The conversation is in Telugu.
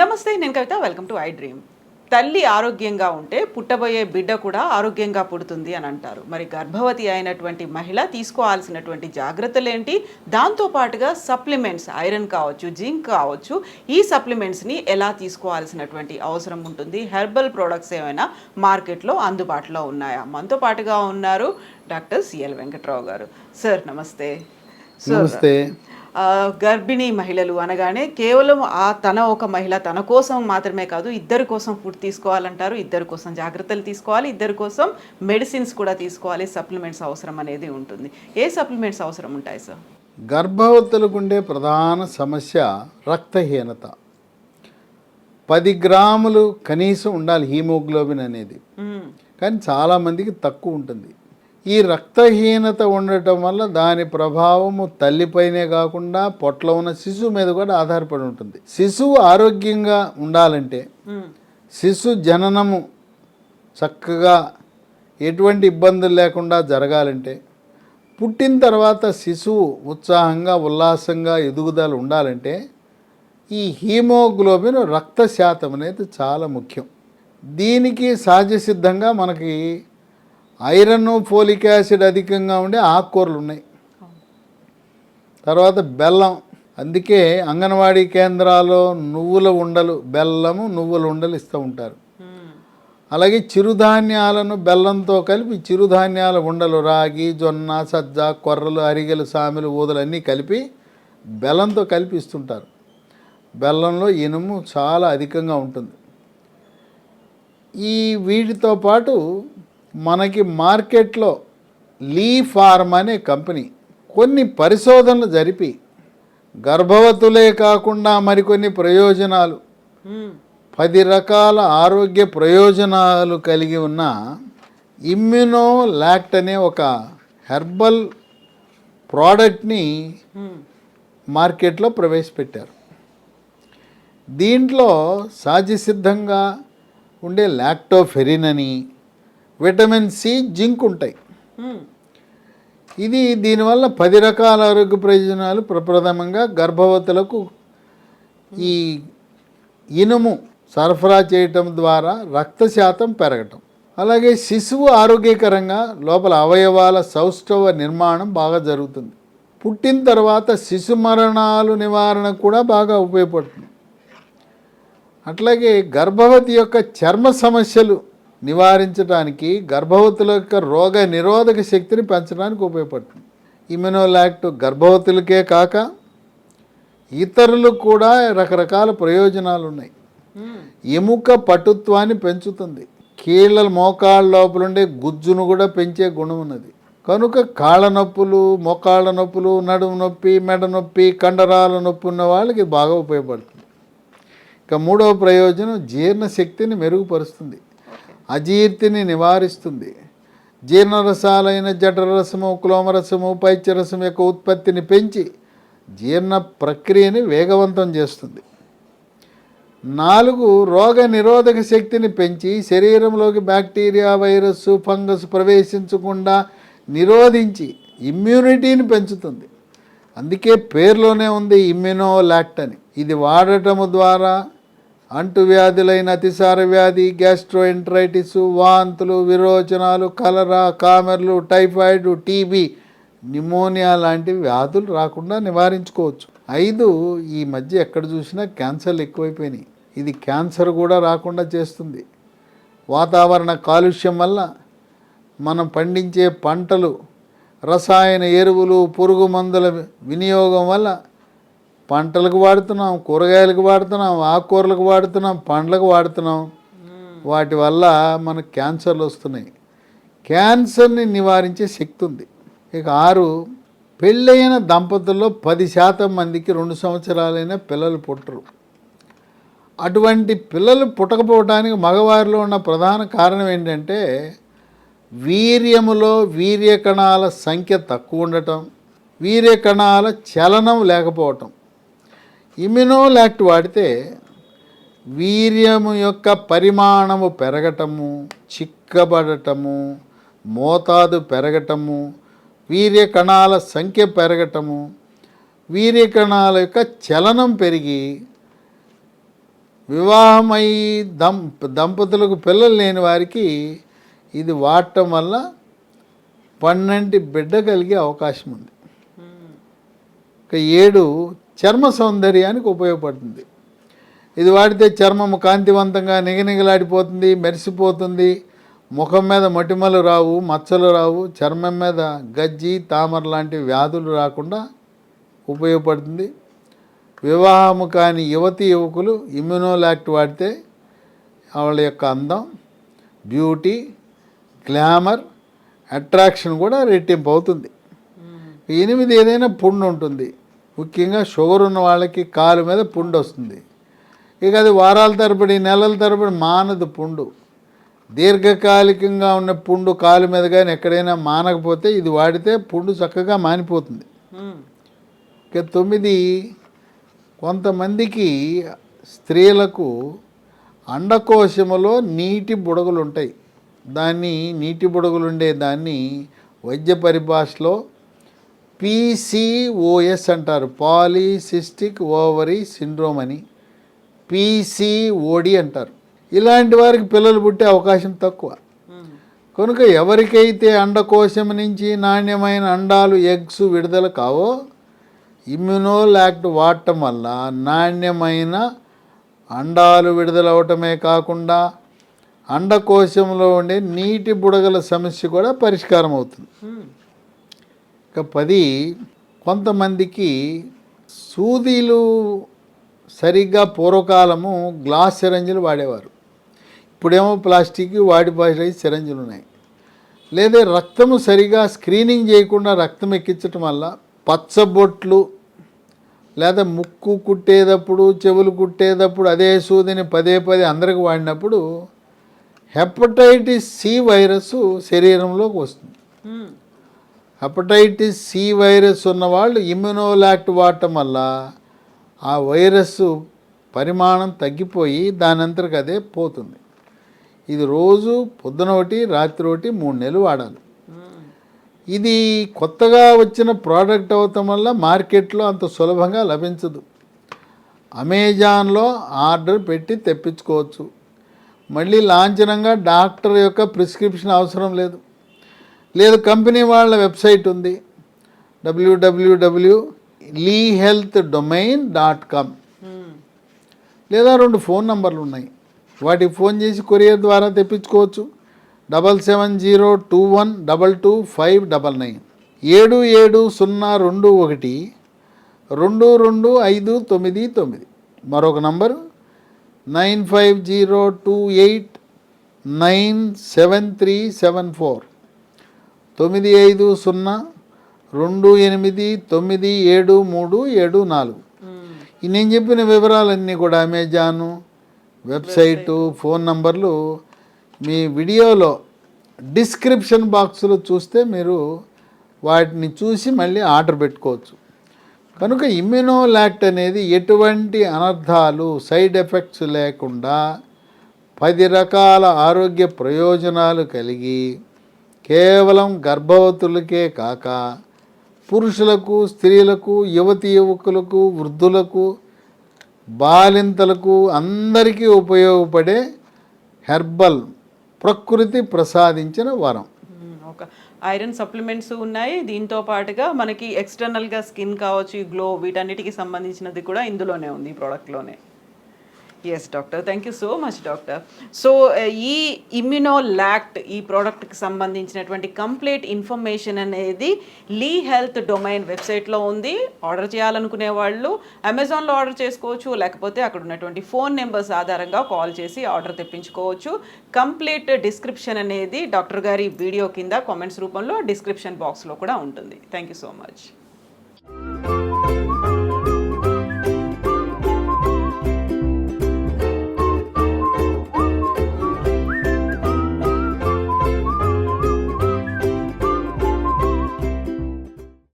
నమస్తే నేను Kavitha. Welcome to I dream. తల్లి ఆరోగ్యంగా ఉంటే పుట్టబోయే బిడ్డ కూడా ఆరోగ్యంగా పుడుతుంది అని అంటారు. మరి గర్భవతి అయినటువంటి మహిళ తీసుకోవాల్సినటువంటి జాగ్రత్తలు ఏంటి దాంతో పాటుగా సప్లిమెంట్స్ ఐరన్ కావచ్చు జింక్ కావచ్చు ఈ సప్లిమెంట్స్ని ఎలా తీసుకోవాల్సినటువంటి అవసరం ఉంటుంది? హెర్బల్ ప్రోడక్ట్స్ ఏమైనా మార్కెట్లో అందుబాటులో ఉన్నాయా? మనతో పాటుగా ఉన్నారు డాక్టర్ సిఎల్ వెంకట్రావు గారు. సార్ నమస్తే. సార్ నమస్తే. గర్భిణీ మహిళలు అనగానే కేవలం ఆ తన ఒక మహిళ తన కోసం మాత్రమే కాదు ఇద్దరి కోసం ఫుడ్ తీసుకోవాలంటారు ఇద్దరి కోసం జాగ్రత్తలు తీసుకోవాలి ఇద్దరి కోసం మెడిసిన్స్ కూడా తీసుకోవాలి సప్లిమెంట్స్ అవసరం అనేది ఉంటుంది. ఏ సప్లిమెంట్స్ అవసరం ఉంటాయి సార్ గర్భవతులకు ఉండే ప్రధాన సమస్య రక్తహీనత. పది గ్రాములు కనీసం ఉండాలి హీమోగ్లోబిన్ అనేది. కానీ చాలామందికి తక్కువ ఉంటుంది. ఈ రక్తహీనత ఉండటం వల్ల దాని ప్రభావము తల్లిపైనే కాకుండా పొట్టలో ఉన్న శిశువు మీద కూడా ఆధారపడి ఉంటుంది శిశువు ఆరోగ్యంగా ఉండాలంటే. శిశు జననము చక్కగా ఎటువంటి ఇబ్బందులు లేకుండా జరగాలంటే పుట్టిన తర్వాత శిశువు ఉత్సాహంగా ఉల్లాసంగా ఎదుగుదల ఉండాలంటే ఈ హీమోగ్లోబిన్ రక్త శాతం అనేది చాలా ముఖ్యం దీనికి సహజ సిద్ధంగా మనకి ఐరన్ ఫోలిక్ యాసిడ్ అధికంగా ఉండే ఆకుకూరలు ఉన్నాయి. తర్వాత బెల్లం. అందుకే అంగన్వాడీ కేంద్రాల్లో నువ్వుల ఉండలు బెల్లము నువ్వుల ఉండలు ఇస్తూ ఉంటారు. అలాగే చిరుధాన్యాలను బెల్లంతో కలిపి చిరుధాన్యాల ఉండలు రాగి జొన్న సజ్జ కొర్రలు అరిగెలు సామెలు ఊదలు అన్నీ కలిపి బెల్లంతో కలిపి ఇస్తుంటారు. బెల్లంలో ఇనుము చాలా అధికంగా ఉంటుంది. ఈ వీటితో పాటు మనకి మార్కెట్లో లీ ఫార్మ్ అనే కంపెనీ కొన్ని పరిశోధనలు జరిపి గర్భవతులే కాకుండా మరికొన్ని ప్రయోజనాలు. పది రకాల ఆరోగ్య ప్రయోజనాలు కలిగి ఉన్న ఇమ్యునో లాక్ట్ అనే ఒక హెర్బల్ ప్రోడక్ట్ని. మార్కెట్లో ప్రవేశపెట్టారు దీంట్లో సహజసిద్ధంగా ఉండే లాక్టోఫెరిన్ అని విటమిన్ సి జింక్ ఉంటాయి. ఇది దీనివల్ల పది రకాల ఆరోగ్య ప్రయోజనాలు ప్రప్రథమంగా గర్భవతులకు ఈ ఇనుము సరఫరా చేయటం ద్వారా రక్త శాతం పెరగటం. అలాగే శిశువు ఆరోగ్యకరంగా లోపల అవయవాల సౌష్ఠవ నిర్మాణం బాగా జరుగుతుంది. పుట్టిన తర్వాత శిశు మరణాలు నివారణ కూడా బాగా ఉపయోగపడుతుంది. అట్లాగే గర్భవతి యొక్క చర్మ సమస్యలు నివారించడానికి గర్భవతుల యొక్క రోగ నిరోధక శక్తిని పెంచడానికి ఉపయోగపడుతుంది. ఇమ్యునోలాక్ట్ గర్భవతులకే కాక ఇతరులకు కూడా రకరకాల ప్రయోజనాలు ఉన్నాయి మ్మ్. ఎముక పటుత్వాన్ని పెంచుతుంది. కీళ్ళ మోకాళ్ళ లోపల ఉండే గుజ్జును కూడా పెంచే గుణం ఉన్నది. కనుక కాళ్ళ నొప్పులు మోకాళ్ళ నొప్పులు నడుము నొప్పి మెడ నొప్పి కండరాల నొప్పి ఉన్న వాళ్ళకి బాగా ఉపయోగపడుతుంది. ఇక మూడవ ప్రయోజనం జీర్ణశక్తిని మెరుగుపరుస్తుంది. అజీర్తిని నివారిస్తుంది. జీర్ణరసాలైన జఠరసము క్లోమరసము పైత్యరసం యొక్క ఉత్పత్తిని పెంచి జీర్ణ ప్రక్రియని వేగవంతం చేస్తుంది. నాలుగు రోగ నిరోధక శక్తిని పెంచి శరీరంలోకి బ్యాక్టీరియా వైరస్ ఫంగస్ ప్రవేశించకుండా నిరోధించి ఇమ్యూనిటీని పెంచుతుంది. అందుకే పేర్లోనే ఉంది ఇమ్యునోలాక్ట్ అని ఇది వాడటము ద్వారా అంటువ్యాధులైన అతిసార వ్యాధి గ్యాస్ట్రోఎంట్రైటిస్ వాంతులు విరోచనాలు కలరా కామెర్లు టైఫాయిడ్ టీబీ నిమోనియా లాంటి వ్యాధులు రాకుండా నివారించుకోవచ్చు. ఐదు ఈ మధ్య ఎక్కడ చూసినా క్యాన్సర్లు ఎక్కువైపోయినాయి. ఇది క్యాన్సర్ కూడా రాకుండా చేస్తుంది. వాతావరణ కాలుష్యం వల్ల మనం పండించే పంటలు రసాయన ఎరువులు పురుగు మందుల వినియోగం వల్ల పంటలకు వాడుతున్నాం కూరగాయలకు వాడుతున్నాం ఆకుకూరలకు వాడుతున్నాం పండ్లకు వాడుతున్నాం. వాటి వల్ల మనకు క్యాన్సర్లు వస్తున్నాయి. క్యాన్సర్ని నివారించే శక్తి ఉంది. ఇక ఆరు పెళ్ళైన దంపతుల్లో పది శాతం మందికి రెండు సంవత్సరాలైన పిల్లలు పుట్టరు. అటువంటి పిల్లలు పుట్టకపోవడానికి మగవారిలో ఉన్న ప్రధాన కారణం ఏంటంటే వీర్యములో వీర్యకణాల సంఖ్య తక్కువ ఉండటం వీర్యకణాల చలనం లేకపోవటం. ఇమ్యునోలాక్ట్ వాడితే వీర్యము యొక్క పరిమాణము పెరగటము చిక్కబడటము మోతాదు పెరగటము వీర్య కణాల సంఖ్య పెరగటము వీర్య కణాల యొక్క చలనం పెరిగి వివాహమై దం దంపతులకు పిల్లలు లేని వారికి ఇది వాడటం వల్ల పన్నెంటి బిడ్డ కలిగే అవకాశం ఉంది. ఇక ఏడు చర్మ సౌందర్యానికి ఉపయోగపడుతుంది. ఇది వాడితే చర్మము కాంతివంతంగా నిగనిగలాడిపోతుంది మెరిసిపోతుంది. ముఖం మీద మొటిమలు రావు మచ్చలు రావు చర్మం మీద గజ్జి తామర లాంటి వ్యాధులు రాకుండా ఉపయోగపడుతుంది. వివాహము కాని యువతి యువకులు ఇమ్యునోలాక్ట్ వాడితే వాళ్ళ యొక్క అందం బ్యూటీ గ్లామర్ అట్రాక్షన్ కూడా రెట్టింపు అవుతుంది. ఎనిమిది ఏదైనా పుండు ఉంటుంది. ముఖ్యంగా షుగర్ ఉన్న వాళ్ళకి కాలు మీద పుండు వస్తుంది. ఇక అది వారాల తరబడి నెలల తరబడి మానదు పుండు. దీర్ఘకాలికంగా ఉన్న పుండు కాలు మీద కానీ ఎక్కడైనా మానకపోతే ఇది వాడితే పుండు చక్కగా మానిపోతుంది. ఇక తొమ్మిది కొంతమందికి స్త్రీలకు అండకోశములో నీటి బుడగలు ఉంటాయి దాన్ని నీటి బుడగలు ఉండే దాన్ని వైద్య పరిభాషలో పీసీఓఎస్ అంటారు. పాలీసిస్టిక్ ఓవరీ సిండ్రోమ్ అని. పీసీఓడి అంటారు. ఇలాంటి వారికి పిల్లలు పుట్టే అవకాశం తక్కువ. కనుక ఎవరికైతే అండకోశం నుంచి నాణ్యమైన అండాలు ఎగ్స్ విడుదల కావో ఇమ్యునోలాక్ట్ వాడటం వల్ల నాణ్యమైన అండాలు విడుదలవటమే కాకుండా అండకోశంలో ఉండే నీటి బుడగల సమస్య కూడా పరిష్కారం అవుతుంది. ఇక పది కొంతమందికి సూదీలు సరిగ్గా పూర్వకాలము గ్లాస్ సిరంజులు వాడేవారు. ఇప్పుడేమో ప్లాస్టిక్ వాడి పాసి సిరంజులు ఉన్నాయి లేదా రక్తము సరిగా స్క్రీనింగ్ చేయకుండా రక్తం ఎక్కించటం వల్ల పచ్చబొట్లు లేదా ముక్కు కుట్టేటప్పుడు చెవులు కుట్టేటప్పుడు అదే సూదిని పదే పదే అందరికి వాడినప్పుడు హెపటైటిస్ సి వైరస్ శరీరంలోకి వస్తుంది. హెపటైటిస్ సి వైరస్ ఉన్నవాళ్ళు ఇమ్యునోలాక్ట్ వాడటం వల్ల ఆ వైరస్ పరిమాణం తగ్గిపోయి దాని అదే పోతుంది. ఇది రోజు పొద్దున ఒకటి రాత్రి ఒకటి మూడు నెలలు వాడాలి. ఇది కొత్తగా వచ్చిన ప్రోడక్ట్ అవటం వల్ల మార్కెట్లో అంత సులభంగా లభించదు. అమెజాన్లో ఆర్డర్ పెట్టి తెప్పించుకోవచ్చు. మళ్ళీ లాంఛనంగా డాక్టర్ యొక్క ప్రిస్క్రిప్షన్ అవసరం లేదు. లేదు కంపెనీ వాళ్ళ వెబ్సైట్ ఉంది. WWW Lee health domain dot com లేదా రెండు ఫోన్ నంబర్లు ఉన్నాయి. వాటికి ఫోన్ చేసి కొరియర్ ద్వారా తెప్పించుకోవచ్చు. Double seven zero two one double two five double nine ఏడు ఏడు సున్నా రెండు ఒకటి రెండు రెండు ఐదు తొమ్మిది తొమ్మిది. మరొక number nine five zero two eight nine seven three seven four. తొమ్మిది ఐదు సున్నా రెండు ఎనిమిది తొమ్మిది ఏడు మూడు ఏడు నాలుగు. నేను చెప్పిన వివరాలన్నీ కూడా అమెజాను వెబ్సైటు. ఫోన్ నంబర్లు మీ వీడియోలో డిస్క్రిప్షన్ బాక్స్లో చూస్తే మీరు వాటిని చూసి మళ్ళీ ఆర్డర్ పెట్టుకోవచ్చు. కనుక ఇమ్యునోలాక్ట్ అనేది ఎటువంటి అనర్థాలు సైడ్ ఎఫెక్ట్స్ లేకుండా పది రకాల ఆరోగ్య ప్రయోజనాలు కలిగి కేవలం గర్భవతులకే కాక పురుషులకు స్త్రీలకు యువతి యువకులకు వృద్ధులకు బాలింతలకు అందరికీ ఉపయోగపడే హెర్బల్ ప్రకృతి ప్రసాదించిన వరం. ఒక ఐరన్ సప్లిమెంట్స్ ఉన్నాయి. దీంతో పాటుగా మనకి ఎక్స్టర్నల్గా స్కిన్ కావచ్చు గ్లో వీటన్నిటికి సంబంధించినది కూడా ఇందులోనే ఉంది ఈ ప్రోడక్ట్లోనే. Yes doctor thank you so much doctor so ఈ ఇమ్యునో లాక్ట్ ఈ ప్రోడక్ట్కి సంబంధించినటువంటి కంప్లీట్ ఇన్ఫర్మేషన్ అనేది లీ హెల్త్ డొమైన్ వెబ్సైట్లో ఉంది. ఆర్డర్ చేయాలనుకునే వాళ్ళు అమెజాన్లో ఆర్డర్ చేసుకోవచ్చు లేకపోతే అక్కడ ఉన్నటువంటి ఫోన్ నెంబర్స్ ఆధారంగా కాల్ చేసి ఆర్డర్ తెప్పించుకోవచ్చు. కంప్లీట్ డిస్క్రిప్షన్ అనేది డాక్టర్ గారి వీడియో కింద కామెంట్స్ రూపంలో డిస్క్రిప్షన్ బాక్స్లో కూడా ఉంటుంది. Thank you so much